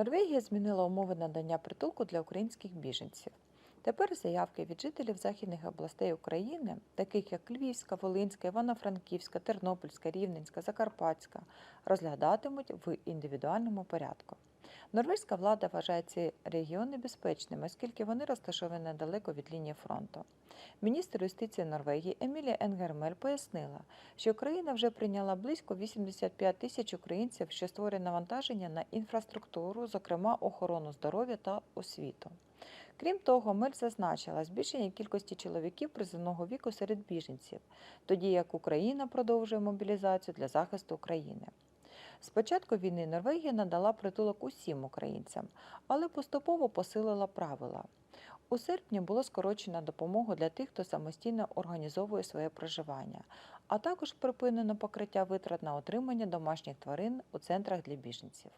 Норвегія змінила умови надання притулку для українських біженців. Тепер заявки від жителів західних областей України, таких як Львівська, Волинська, Івано-Франківська, Тернопільська, Рівненська, Закарпатська, розглядатимуть в індивідуальному порядку. Норвезька влада вважає ці регіони безпечними, оскільки вони розташовані недалеко від лінії фронту. Міністр юстиції Норвегії Емілія Енгермель пояснила, що країна вже прийняла близько 85 тисяч українців, що створює навантаження на інфраструктуру, зокрема охорону здоров'я та освіту. Крім того, Мель зазначила збільшення кількості чоловіків призовного віку серед біженців, тоді як Україна продовжує мобілізацію для захисту України. З початку війни Норвегія надала притулок усім українцям, але поступово посилила правила. У серпні було скорочено допомогу для тих, хто самостійно організовує своє проживання, а також припинено покриття витрат на отримання домашніх тварин у центрах для біженців.